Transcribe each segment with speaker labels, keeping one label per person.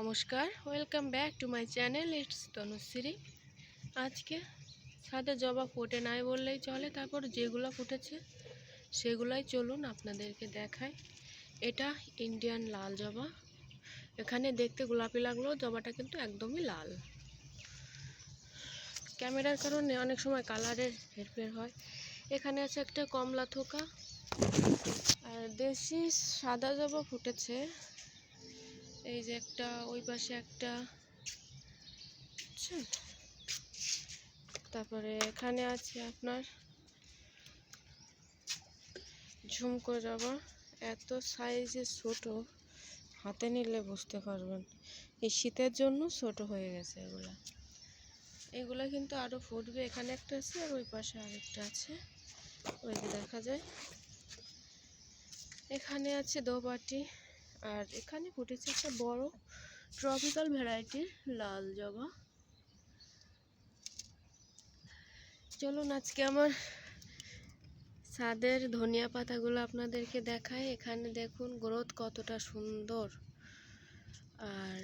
Speaker 1: নমস্কার welcome back to my channel it's Tanushree আজকে সাদা জবা ফুটে নাই বললেই চলে, তারপর যেগুলো ফুটেছে সেগুলাই চলুন আপনাদেরকে দেখাই। এটা ইন্ডিয়ান লাল জবা। এখানে দেখতে গোলাপি লাগলেও জবাটা কিন্তু একদমই লাল। ক্যামেরার কারণে অনেক সময় কালারের হেরফের হয়। এখানে আছে একটা কমলা থোকা। আর দেশি সাদা জবা ফুটেছে। এই যে একটা, ওই পাশে একটা। বুঝছেন? তারপরে এখানে আছে আপনার। ঝুমকো জবা এত সাইজে ছোট, হাতে নিলে বুঝতে পারবেন। এই শীতের জন্য ছোট হয়ে গেছে এগুলা। এগুলা কিন্তু আরও ফুটবে। এখানে একটা আছে আর ওই পাশে আরেকটা আছে। ওই যে দেখা যায়। এখানে আছে দোপাটি। আর এখানে ফুটেছে একটা বড় ট্রপিক্যাল ভ্যারাইটির লাল জবা। চলুন আজকে আমার ছাদের ধনিয়া পাতাগুলো আপনাদেরকে দেখাই। এখানে দেখুন গ্রোথ কতটা সুন্দর। আর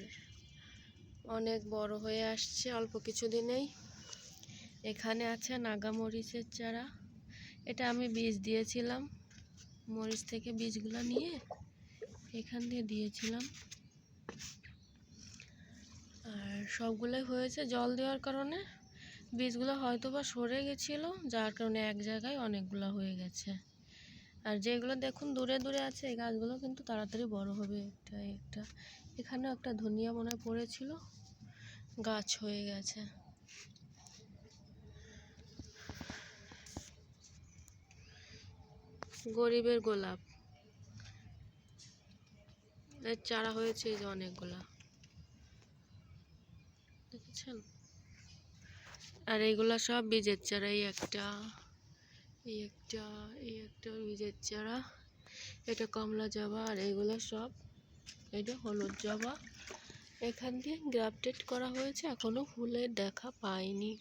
Speaker 1: অনেক বড় হয়ে আসছে অল্প কিছু দিনেই এখানে আছে নাগা মরিচের চারা। এটা আমি বীজ দিয়েছিলাম। মরিচ থেকে বীজগুলো নিয়ে এখান দিয়ে দিয়েছিলাম। আর সবগুলোই হয়েছে জল দেওয়ার কারণে। বীজগুলো হয়তো বা সরে গেছিল, যার কারণে এক জায়গায় অনেকগুলো হয়ে গেছে। আর যেগুলো দেখুন দূরে দূরে আছে, এই গাছগুলো কিন্তু তাড়াতাড়ি বড় হবে একটা একটা। এখানেও একটা ধনিয়া মনে পড়েছিল, গাছ হয়ে গেছে। গরিবের গোলাপ। চারা হয়েছে এই যে অনেকগুলা। দেখেছেন? আর এইগুলা সব বীজের চারা, এই একটা এই একটা এই একটা বীজের চারা, এটা কমলা জবা, আর এইগুলো সব এটা হলুদ জবা। এখান দিয়ে গ্রাফটেড করা হয়েছে, এখনও ফুলের দেখা পাইনি।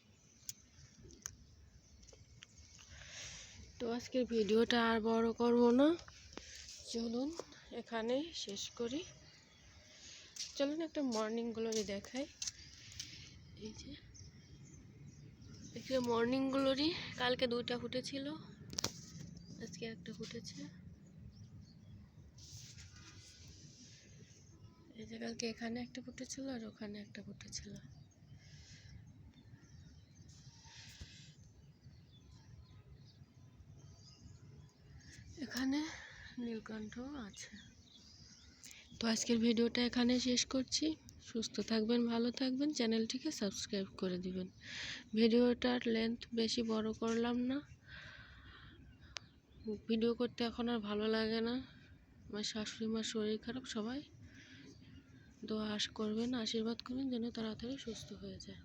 Speaker 1: তো আজকের ভিডিওটা আর বড় করব না। চলুন এখানে শেষ করি। চলুন একটা মর্নিং গ্লোরি দেখাই। এই যে এখানে মর্নিং গ্লোরি কালকে দুইটা ফুটেছিল আজকে একটা ফুটেছে এই যে, কালকে এখানে একটা ফুটেছিল আর ওখানে একটা ফুটেছিল এখানে নীলকণ্ঠ আছে। তো আজকের ভিডিওটা এখানে শেষ করছি। সুস্থ থাকবেন, ভালো থাকবেন, চ্যানেলটিকে সাবস্ক্রাইব করে দিবেন। ভিডিওটার লেন্থ বেশি বড় করলাম না। ভিডিও করতে এখন আর ভালো লাগে না। আমার শাশুড়ি মার শরীর খারাপ, সবাই দোয়া আশ করবেন, আশীর্বাদ করবেন যেন তাড়াতাড়ি সুস্থ হয়ে যায়।